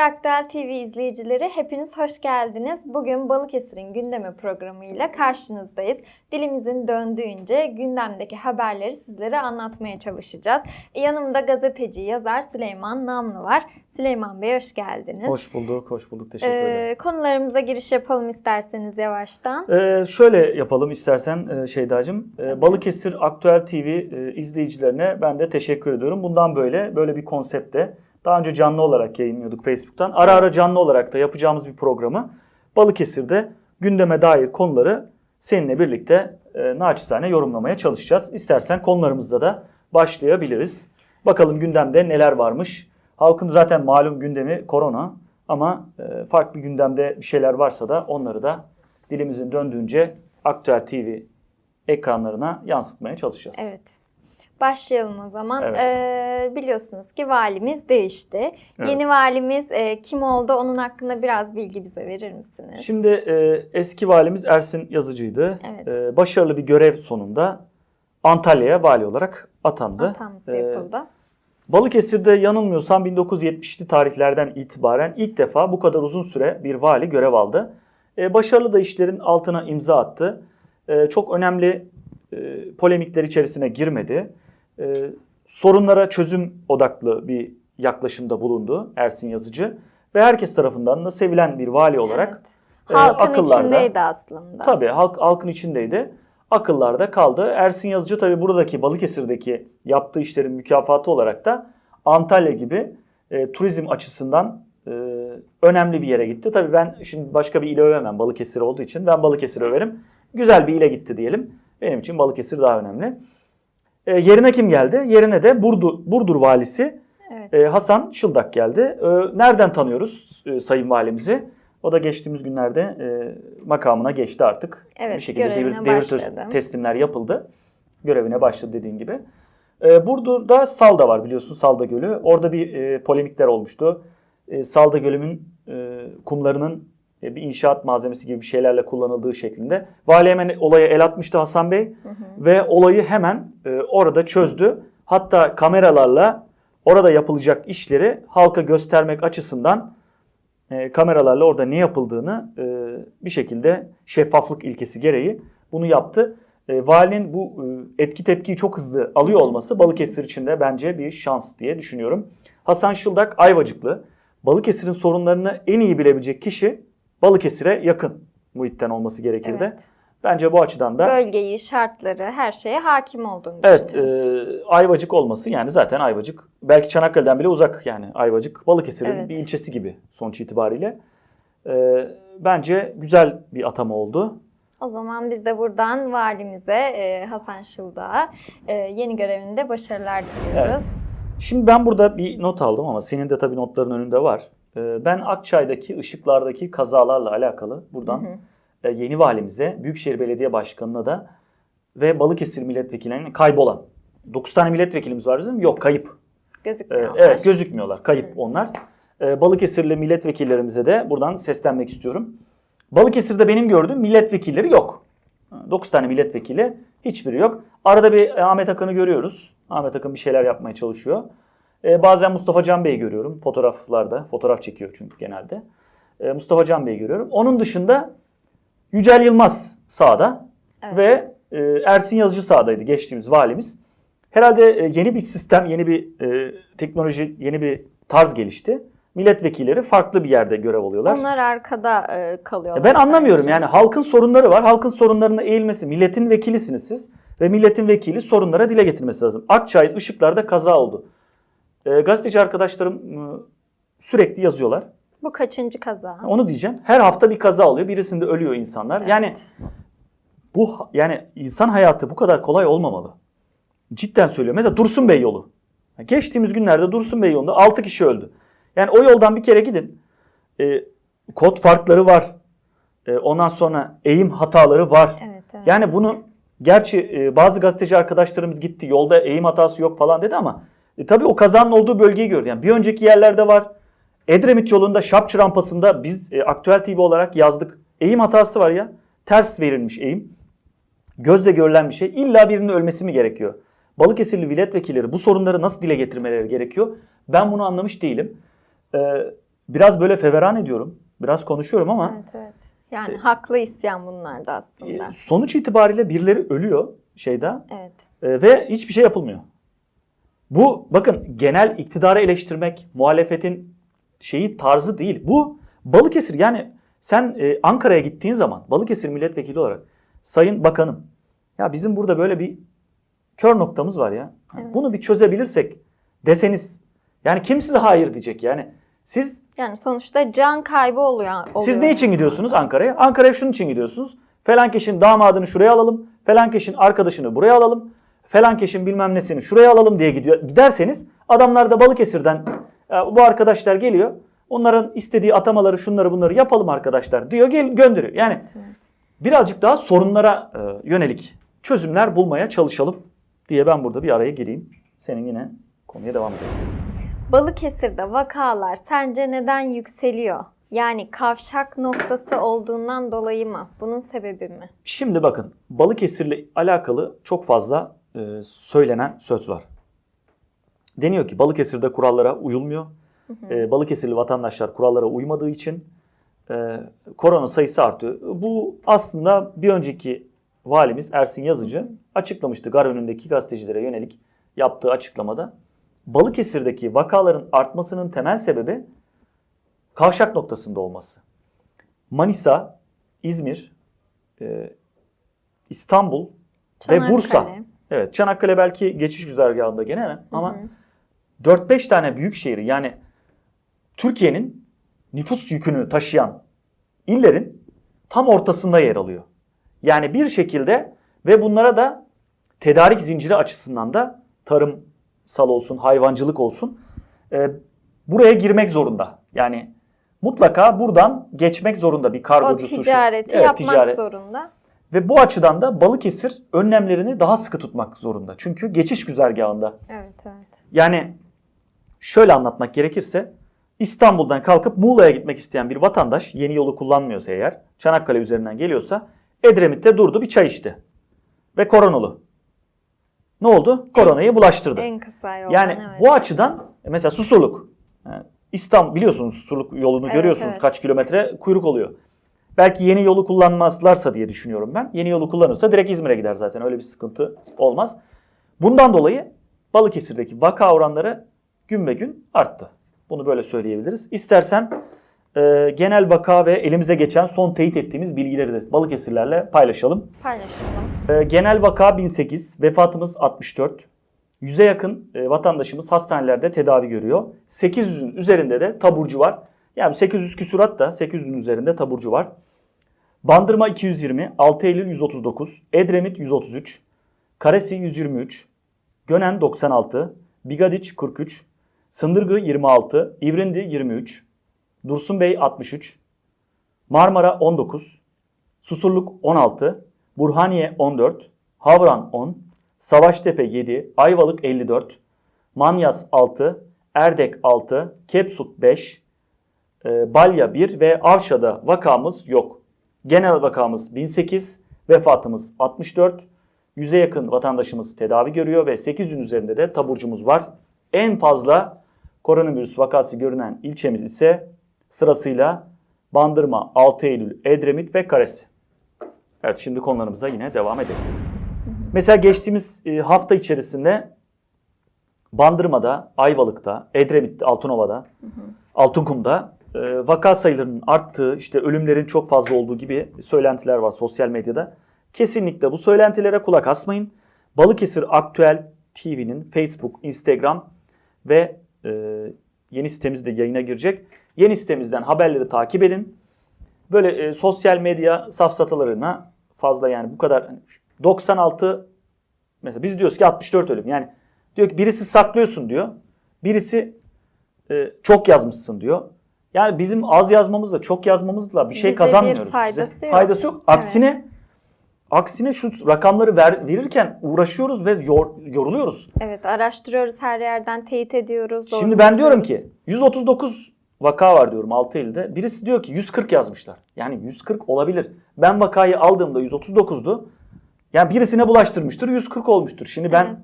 Aktüel TV izleyicileri hepiniz hoş geldiniz. Bugün Balıkesir'in gündemi programıyla karşınızdayız. Dilimizin döndüğünce gündemdeki haberleri sizlere anlatmaya çalışacağız. Yanımda gazeteci, yazar Süleyman Namlı var. Süleyman Bey hoş geldiniz. Hoş bulduk, hoş bulduk. Teşekkür ederim. Ee, konularımıza giriş yapalım isterseniz yavaştan. Ee, şöyle yapalım istersen e, Şeydacığım. Ee, Balıkesir Aktüel TV e, izleyicilerine ben de teşekkür ediyorum. Bundan böyle böyle bir konsepte daha önce canlı olarak yayınlıyorduk Facebook'tan. Ara ara canlı olarak da yapacağımız bir programı Balıkesir'de gündeme dair konuları seninle birlikte e, naçizane yorumlamaya çalışacağız. İstersen konularımızda da başlayabiliriz. Bakalım gündemde neler varmış. Halkın zaten malum gündemi korona ama e, farklı gündemde bir şeyler varsa da onları da dilimizin döndüğünce Aktüel TV ekranlarına yansıtmaya çalışacağız. Evet. Başlayalım o zaman. Evet. Ee, biliyorsunuz ki valimiz değişti. Evet. Yeni valimiz e, kim oldu? Onun hakkında biraz bilgi bize verir misiniz? Şimdi e, eski valimiz Ersin Yazıcı'ydı. Evet. E, başarılı bir görev sonunda Antalya'ya vali olarak atandı. Atanması Ee, yapıldı. Balıkesir'de yanılmıyorsam 1970'li tarihlerden itibaren ilk defa bu kadar uzun süre bir vali görev aldı. E, başarılı da işlerin altına imza attı. E, çok önemli e, polemikler içerisine girmedi. E, sorunlara çözüm odaklı bir yaklaşımda bulundu Ersin Yazıcı. Ve herkes tarafından da sevilen bir vali olarak Evet. e, Halkın akıllarda- içindeydi aslında. Tabii halk halkın içindeydi. Akıllarda kaldı. Ersin Yazıcı tabii buradaki Balıkesir'deki yaptığı işlerin mükafatı olarak da Antalya gibi e, turizm açısından e, önemli bir yere gitti. Tabii ben şimdi başka bir ile övemem Balıkesir olduğu için. Ben Balıkesir överim. Güzel bir ile gitti diyelim. Benim için Balıkesir daha önemli. E, yerine kim geldi? Yerine de Burdur, Burdur valisi Evet. e, Hasan Şıldak geldi. E, nereden tanıyoruz e, Sayın Valimizi? O da geçtiğimiz günlerde e, makamına geçti artık. Evet, bir şekilde devir, devir teslimler yapıldı. Görevine başladı dediğin gibi. E, Burdur'da Salda var biliyorsun Salda Gölü. Orada bir e, polemikler olmuştu. E, Salda Gölü'nün e, kumlarının e, bir inşaat malzemesi gibi bir şeylerle kullanıldığı şeklinde. Vali hemen olaya el atmıştı Hasan Bey Hı hı. Ve olayı hemen e, orada çözdü. Hatta kameralarla orada yapılacak işleri halka göstermek açısından e, kameralarla orada ne yapıldığını e, bir şekilde şeffaflık ilkesi gereği bunu yaptı. E, valinin bu e, etki tepkiyi çok hızlı alıyor olması Balıkesir için de bence bir şans diye düşünüyorum. Hasan Şıldak Ayvacıklı. Balıkesir'in sorunlarını en iyi bilebilecek kişi Balıkesir'e yakın muhitten olması gerekirdi. Evet. Bence bu açıdan da Bölgeyi, şartları, her şeye hakim olduğunu Evet, e, Ayvacık olması yani zaten Ayvacık belki Çanakkale'den bile uzak yani Ayvacık Balıkesir'in Evet. bir ilçesi gibi sonuç itibariyle. E, bence güzel bir atama oldu. O zaman biz de buradan valimize e, Hasan Şıldak'a e, yeni görevinde başarılar diliyoruz. Şimdi ben burada bir not aldım ama senin de tabii notların önünde var. E, ben Akçay'daki ışıklardaki kazalarla alakalı buradan Hı hı. E, yeni valimize, Büyükşehir Belediye Başkanı'na da ve Balıkesir milletvekillerine kaybolan 9 tane milletvekilimiz var bizim. Yok kayıp. Ee, Gözükmüyorlar. Evet gözükmüyorlar. Kayıp Evet. onlar. Ee, Balıkesirli milletvekillerimize de buradan seslenmek istiyorum. Balıkesir'de benim gördüğüm milletvekilleri yok. 9 tane milletvekili hiçbiri yok. Arada bir e, Ahmet Akın'ı görüyoruz. Ahmet Akın bir şeyler yapmaya çalışıyor. Ee, bazen Mustafa Can Bey'i görüyorum fotoğraflarda. Fotoğraf çekiyor çünkü genelde. Ee, Mustafa Can Bey'i görüyorum. Onun dışında Yücel Yılmaz sağda Evet. ve e, Ersin Yazıcı sağdaydı geçtiğimiz valimiz. Herhalde e, yeni bir sistem, yeni bir e, teknoloji, yeni bir tarz gelişti. Milletvekilleri farklı bir yerde görev alıyorlar. Onlar arkada e, kalıyorlar. Ya ben anlamıyorum yani halkın sorunları var. Halkın sorunlarına eğilmesi. Milletin vekilisiniz siz. Ve milletin vekili sorunlara dile getirmesi lazım. Akçay ışıklarda kaza oldu. E, gazeteci arkadaşlarım e, sürekli yazıyorlar. Bu kaçıncı kaza? Onu diyeceğim. Her hafta bir kaza oluyor. Birisinde ölüyor insanlar. Yani bu yani insan hayatı bu kadar kolay olmamalı. Cidden söylüyorum. Mesela Dursun Bey yolu. Geçtiğimiz günlerde Dursun Bey yolunda 6 kişi öldü. Yani o yoldan bir kere gidin. Ee, kod farkları var. Ee, ondan sonra eğim hataları var. Evet, evet. Yani bunu gerçi e, bazı gazeteci arkadaşlarımız gitti yolda eğim hatası yok falan dedi ama e, tabii o kazanın olduğu bölgeyi gördü. Yani bir önceki yerlerde var. Edremit yolunda Şapçı rampasında biz e, Aktüel TV olarak yazdık. Eğim hatası var ya. Ters verilmiş eğim. Gözle görülen bir şey. İlla birinin ölmesi mi gerekiyor? Balıkesirli milletvekilleri bu sorunları nasıl dile getirmeleri gerekiyor? Ben bunu anlamış değilim. Ee, biraz böyle feveran ediyorum. Biraz konuşuyorum ama Evet evet. Yani haklı isyan bunlar da aslında. e, sonuç itibariyle birileri ölüyor şeyde Evet. e, ve hiçbir şey yapılmıyor. Bu bakın genel iktidarı eleştirmek, muhalefetin şeyi tarzı değil. Bu Balıkesir yani sen e, Ankara'ya gittiğin zaman Balıkesir milletvekili olarak Sayın Bakanım ya bizim burada böyle bir kör noktamız var ya. Evet. Bunu bir çözebilirsek deseniz yani kim size hayır diyecek yani. Siz Yani sonuçta can kaybı oluyor. oluyor. siz ne için gidiyorsunuz Ankara'ya? Ankara'ya şunun için gidiyorsunuz. Falan kişinin damadını şuraya alalım. Falan kişinin arkadaşını buraya alalım. Falan kişinin bilmem nesini şuraya alalım diye gidiyor. Giderseniz adamlar da Balıkesir'den "Ya bu arkadaşlar geliyor. Onların istediği atamaları şunları bunları yapalım arkadaşlar diyor gel gönderiyor. Yani birazcık daha sorunlara e, yönelik çözümler bulmaya çalışalım diye ben burada bir araya gireyim. Senin yine konuya devam edelim. Balıkesir'de vakalar sence neden yükseliyor? Yani kavşak noktası olduğundan dolayı mı? Bunun sebebi mi? Şimdi bakın Balıkesir'le alakalı çok fazla e, söylenen söz var. Deniyor ki Balıkesir'de kurallara uyulmuyor. E, Balıkesirli vatandaşlar kurallara uymadığı için e, korona sayısı artıyor. Bu aslında bir önceki valimiz Ersin Yazıcı açıklamıştı gar önündeki gazetecilere yönelik yaptığı açıklamada. Balıkesir'deki vakaların artmasının temel sebebi kavşak noktasında olması. Manisa, İzmir, e, İstanbul ve Bursa. Çanakkale. Evet Çanakkale belki geçiş güzergahında gene ama Hı hı. 4-5 tane büyük şehri yani Türkiye'nin nüfus yükünü taşıyan illerin tam ortasında yer alıyor. Yani bir şekilde ve bunlara da tedarik zinciri açısından da tarımsal olsun, hayvancılık olsun e, buraya girmek zorunda. Yani mutlaka buradan geçmek zorunda bir O kargocusu. şu- ticareti Evet, yapmak ticaret. zorunda. Ve bu açıdan da Balıkesir önlemlerini daha sıkı tutmak zorunda. Çünkü geçiş güzergahında. Evet evet. Yani şöyle anlatmak gerekirse İstanbul'dan kalkıp Muğla'ya gitmek isteyen bir vatandaş yeni yolu kullanmıyorsa eğer Çanakkale üzerinden geliyorsa Edremit'te durdu bir çay içti. Ve koronalı. Ne oldu? Koronayı bulaştırdı. En kısa yoldan Yani evet. bu açıdan mesela Susurluk. Yani İstanbul biliyorsunuz Susurluk yolunu Evet, görüyorsunuz evet. kaç kilometre kuyruk oluyor. Belki yeni yolu kullanmazlarsa diye düşünüyorum ben. Yeni yolu kullanırsa direkt İzmir'e gider zaten. Öyle bir sıkıntı olmaz. Bundan dolayı Balıkesir'deki vaka oranları gün be gün arttı. Bunu böyle söyleyebiliriz. İstersen e, genel vaka ve elimize geçen son teyit ettiğimiz bilgileri de Balıkesirlerle paylaşalım. Paylaşalım. E, genel vaka 1008, vefatımız 64. 100'e yakın e, vatandaşımız hastanelerde tedavi görüyor. 800'ün üzerinde de taburcu var. Yani 800 küsurat da 800'ün üzerinde taburcu var. Bandırma 220, 6 Eylül 139, Edremit 133, Karesi 123, Gönen 96, Bigadiç 43, Sındırgı 26, İvrindi 23, Dursunbey 63, Marmara 19, Susurluk 16, Burhaniye 14, Havran 10, Savaştepe 7, Ayvalık 54, Manyas 6, Erdek 6, Kepsut 5, e, Balya 1 ve Avşa'da vakamız yok. Genel vakamız 1008, vefatımız 64, 100'e yakın vatandaşımız tedavi görüyor ve 800'ün üzerinde de taburcumuz var. En fazla koronavirüs vakası görünen ilçemiz ise sırasıyla Bandırma, 6 Eylül, Edremit ve Karesi. Evet şimdi konularımıza yine devam edelim. Mesela geçtiğimiz e, hafta içerisinde Bandırma'da, Ayvalık'ta, Edremit'te, Altınova'da, Altınkum'da e, vaka sayılarının arttığı, işte ölümlerin çok fazla olduğu gibi söylentiler var sosyal medyada. Kesinlikle bu söylentilere kulak asmayın. Balıkesir Aktüel TV'nin Facebook, Instagram ve e, yeni sitemiz de yayına girecek. Yeni sitemizden haberleri takip edin. Böyle e, sosyal medya safsatalarına fazla yani bu kadar hani 96 mesela biz diyoruz ki 64 ölüm. Yani diyor ki birisi saklıyorsun diyor. Birisi e, çok yazmışsın diyor. Yani bizim az yazmamızla çok yazmamızla bir şey Bize bir kazanmıyoruz. Bize faydası yok. faydası yok. Aksine aksine şu rakamları ver, verirken uğraşıyoruz ve yor- yoruluyoruz. Evet araştırıyoruz her yerden teyit ediyoruz. Şimdi ben diyorum ki 139 vaka var diyorum 6 Eylül'de. Birisi diyor ki 140 yazmışlar. Yani 140 olabilir. Ben vakayı aldığımda 139'du. Yani birisine bulaştırmıştır 140 olmuştur. Şimdi ben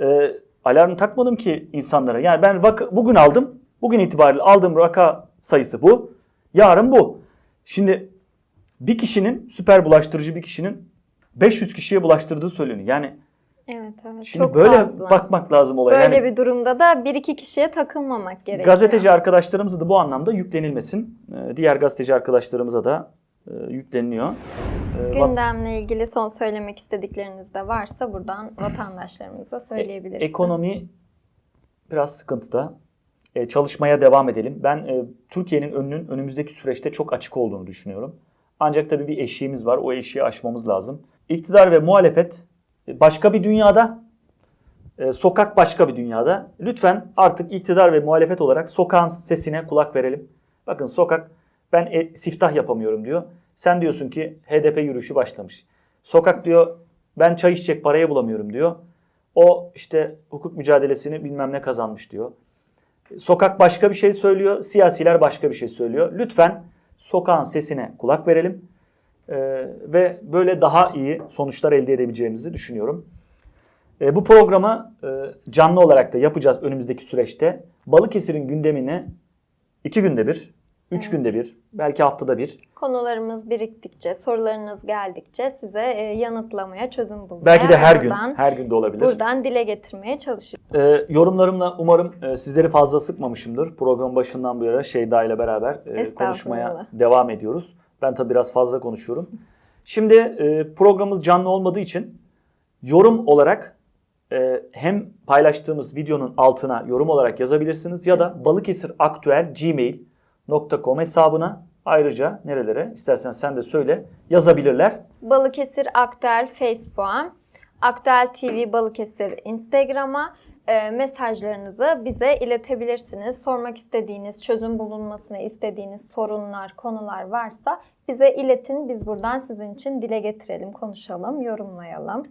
Evet. e, alarm takmadım ki insanlara. Yani ben vaka, bugün aldım. Bugün itibariyle aldığım vaka sayısı bu. Yarın bu. Şimdi bir kişinin süper bulaştırıcı bir kişinin 500 kişiye bulaştırdığı söyleniyor. Yani Evet evet. şimdi Çok böyle fazla. bakmak lazım olaya. Böyle Yani bir durumda da bir iki kişiye takılmamak gerekiyor. gazeteci arkadaşlarımıza da bu anlamda yüklenilmesin. Ee, Diğer gazeteci arkadaşlarımıza da e, yükleniliyor. Ee, Gündemle ilgili son söylemek istedikleriniz de varsa buradan vatandaşlarımıza söyleyebilirsiniz. Ekonomi biraz sıkıntıda. E, çalışmaya devam edelim. Ben e, Türkiye'nin önünün önümüzdeki süreçte çok açık olduğunu düşünüyorum. Ancak tabii bir eşiğimiz var. O eşiği aşmamız lazım. İktidar ve muhalefet e, başka bir dünyada, e, sokak başka bir dünyada. Lütfen artık iktidar ve muhalefet olarak sokağın sesine kulak verelim. Bakın sokak ben e, siftah yapamıyorum diyor. Sen diyorsun ki HDP yürüyüşü başlamış. Sokak diyor ben çay içecek parayı bulamıyorum diyor. O işte hukuk mücadelesini bilmem ne kazanmış diyor. Sokak başka bir şey söylüyor, siyasiler başka bir şey söylüyor. Lütfen sokağın sesine kulak verelim Ee, ve böyle daha iyi sonuçlar elde edebileceğimizi düşünüyorum. Ee, bu programı e, canlı olarak da yapacağız önümüzdeki süreçte. Balıkesir'in gündemini iki günde bir, üç Evet. günde bir, belki haftada bir Konularımız biriktikçe, sorularınız geldikçe size e, yanıtlamaya, çözüm bulmaya Belki de her gün, buradan, her gün de olabilir. buradan dile getirmeye çalışıyoruz. Ee, yorumlarımla umarım e, sizleri fazla sıkmamışımdır. Program başından bu yana Şeyda ile beraber e, konuşmaya devam ediyoruz. Ben tabii biraz fazla konuşuyorum. Şimdi e, programımız canlı olmadığı için yorum olarak e, hem paylaştığımız videonun altına yorum olarak yazabilirsiniz ya da Balıkesir Aktüel gmail.com hesabına ayrıca nerelere istersen sen de söyle yazabilirler. Balıkesir Aktüel Facebook'a, Aktüel TV Balıkesir Instagram'a mesajlarınızı bize iletebilirsiniz. Sormak istediğiniz, çözüm bulunmasını istediğiniz sorunlar, konular varsa bize iletin. Biz buradan sizin için dile getirelim, konuşalım, yorumlayalım.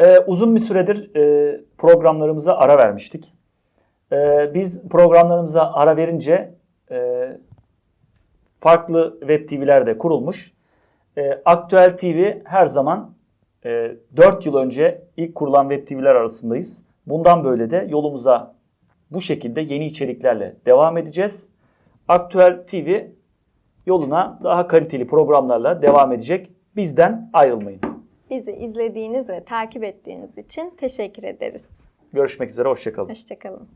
Ee, uzun bir süredir e, programlarımıza ara vermiştik. Ee, biz programlarımıza ara verince e, farklı web TV'ler de kurulmuş. E, Aktüel TV her zaman e, 4 yıl önce ilk kurulan web TV'ler arasındayız. Bundan böyle de yolumuza bu şekilde yeni içeriklerle devam edeceğiz. Aktüel TV yoluna daha kaliteli programlarla devam edecek. Bizden ayrılmayın. Bizi izlediğiniz ve takip ettiğiniz için teşekkür ederiz. Görüşmek üzere, hoşçakalın. Hoşçakalın.